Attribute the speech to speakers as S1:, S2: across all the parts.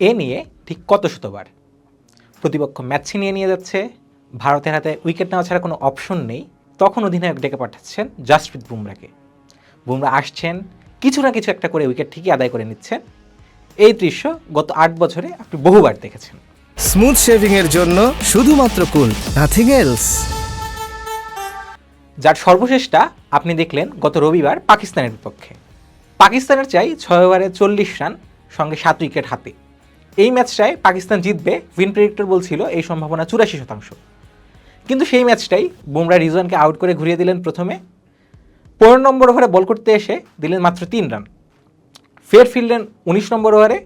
S1: এ নিয়ে ঠিক কত শতবার? প্রতিপক্ষ ম্যাচ ছিনিয়ে নিয়ে যাচ্ছে ভারতের হাতে উইকেট নেওয়া ছাড়া কোনো অপশন নেই তখন অধিনায়ক ডেকে পাঠাচ্ছেন জাসপ্রীত বুমরাকে। বুমরা আসছেন কিছু না কিছু একটা করে উইকেট ঠিকই আদায় করে নিচ্ছেন। এই দৃশ্য গত আট বছরে আপনি বহুবার দেখেছেন।
S2: স্মুথ শেভিং এর জন্য শুধুমাত্র কুল নাথিং এলস
S1: যার সর্বশেষটা আপনি দেখলেন গত রবিবার পাকিস্তানের বিপক্ষে। পাকিস্তানের চাই ছয় ওভারে চল্লিশ রান সঙ্গে সাত উইকেট হাতে। এই ম্যাচটায় পাকিস্তান জিতবে উইন প্রেডিক্টর বলছিল এই সম্ভাবনা চুরাশি শতাংশ। কিন্তু সেই ম্যাচটাই বুমরা রিজওয়ানকে আউট করে ঘুরিয়ে দিলেন প্রথমে। পনেরো নম্বর ওভারে বল করতে এসে দিলেন মাত্র তিন রান ফের ফিরলেন উনিশ নম্বর ওভারে,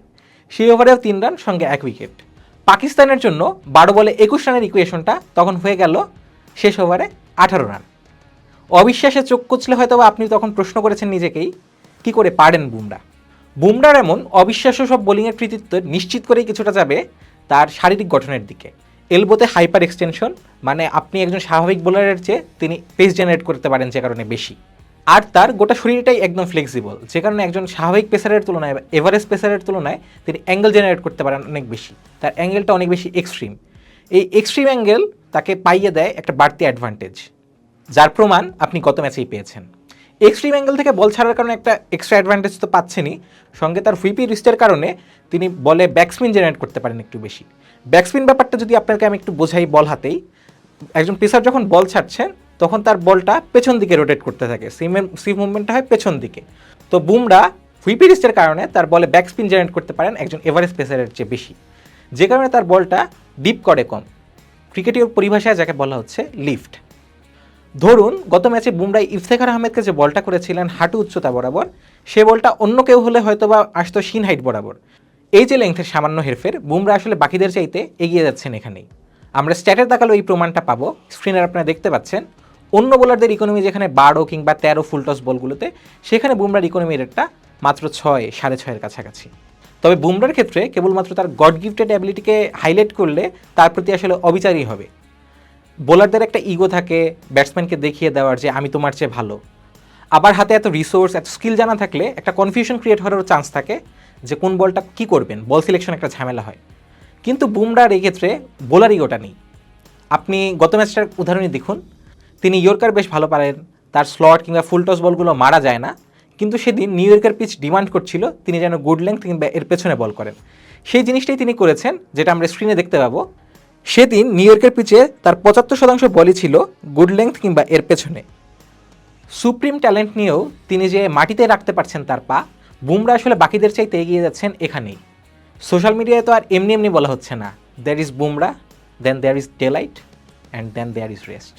S1: সেই ওভারেও তিন রান সঙ্গে এক উইকেট পাকিস্তানের জন্য বারো বলে একুশ রানের ইকুয়েশনটা তখন হয়ে গেল শেষ ওভারে আঠারো রান অবিশ্বাসে চোখ কচলে হয়তো আপনি তখন প্রশ্ন করেছেন নিজেকেই, কি করে পারেন বুমরা বুমরার এমন অবিশ্বাস্য সব বোলিংয়ের কৃতিত্ব নিশ্চিত করেই কিছুটা যাবে তার শারীরিক গঠনের দিকে। এলবোতে হাইপার এক্সটেনশন মানে আপনি একজন স্বাভাবিক বোলারের চেয়ে তিনি পেস জেনারেট করতে পারেন যে কারণে বেশি। আর তার গোটা শরীরটাই একদম ফ্লেক্সিবল যে কারণে একজন স্বাভাবিক পেসারের তুলনায় এভারেজ পেসারের তুলনায় তিনি অ্যাঙ্গেল জেনারেট করতে পারেন অনেক বেশি। তার অ্যাঙ্গেলটা অনেক বেশি এক্সট্রিম এই এক্সট্রিম অ্যাঙ্গেল তাকে পাইয়ে দেয় একটা বাড়তি অ্যাডভান্টেজ যার প্রমাণ আপনি গত ম্যাচেই পেয়েছেন। এক্সট্রিম অ্যাঙ্গেল থেকে বল ছাড়ার কারণে একটা এক্সট্রা অ্যাডভান্টেজ তো পাচ্ছেনই। সঙ্গে তার হুইপি রিস্টের কারণে তিনি বলে ব্যাকস্পিন জেনারেট করতে পারেন একটু বেশি। ব্যাকস্পিন ব্যাপারটা যদি আপনাকে আমি একটু বোঝাই বল হাতেই, একজন পেসার যখন বল ছাড়ছেন, তখন তার বলটা পেছন দিকে রোটেট করতে থাকে। সিম সিম মুভমেন্টটা হয় পেছন দিকে। তো বুমরা হুইপি রিস্টের কারণে তার বলে ব্যাকস্পিন জেনারেট করতে পারেন একজন এভারেজ পেসারের চেয়ে বেশি। যে কারণে তার বলটা ডিপ করে কম। ক্রিকেটীয় পরিভাষায় যাকে বলা হচ্ছে লিফট ধরুন, গত ম্যাচে বুমরাই ইফতেখার আহমেদকে যে বলটা করেছিলেন হাঁটু উচ্চতা বরাবর, সে বলটা অন্য কেউ হলে হয়তো বা আসতো শিন হাইট বরাবর। এই যে লেংথের সামান্য হেরফের বুমরা আসলে বাকিদের চাইতে এগিয়ে যাচ্ছেন এখানেই। আমরা স্ট্যাটের তাকালে এই প্রমাণটা পাবো। স্ক্রিনের আপনারা দেখতে পাচ্ছেন, অন্য বোলারদের ইকোনমি যেখানে বারো কিংবা তেরো ফুলটস বলগুলোতে, সেখানে বুমরার ইকোনমি রেটটা মাত্র ছয়, সাড়ে ছয়ের কাছাকাছি। তবে বুমরার ক্ষেত্রে কেবলমাত্র তার গড গিফটেড অ্যাবিলিটিকে হাইলাইট করলে তার প্রতি আসলে অবিচারই হবে। বোলারদের একটা ইগো থাকে ব্যাটসম্যানকে দেখিয়ে দেওয়ার যে আমি তোমার চেয়ে ভালো। আবার হাতে এত রিসোর্স এত স্কিল জানা থাকলে একটা কনফিউশন ক্রিয়েট হওয়ারও চান্স থাকে যে কোন বলটা কি করবেন বল সিলেকশন একটা ঝামেলা হয়। কিন্তু বুমরার এই ক্ষেত্রে বোলার ইগোটা নেই। আপনি গত ম্যাচটার উদাহরণই দেখুন, তিনি ইয়র্কার বেশ ভালো পারেন, তার স্লট কিংবা ফুল টস বলগুলো মারা যায় না, কিন্তু সেদিন নিউ ইয়র্কের পিচ ডিমান্ড করছিল, তিনি যেন গুড লেংথ কিংবা এর পেছনে বল করেন। সেই জিনিসটাই তিনি করেছেন, যেটা আমরা স্ক্রিনে দেখতে পাবো সেদিন নিউ ইয়র্কের পিচে তার পঁচাত্তর শতাংশ বলই ছিল গুড লেংথ কিংবা এর পেছনে। সুপ্রিম ট্যালেন্ট নিয়েও তিনি যে মাটিতে রাখতে পারছেন তার পা, বুমরা আসলে বাকিদের চাইতে এগিয়ে যাচ্ছেন এখানেই। সোশ্যাল মিডিয়ায় তো আর এমনি এমনি বলা হচ্ছে না there is Bumrah then there is daylight and then there is rest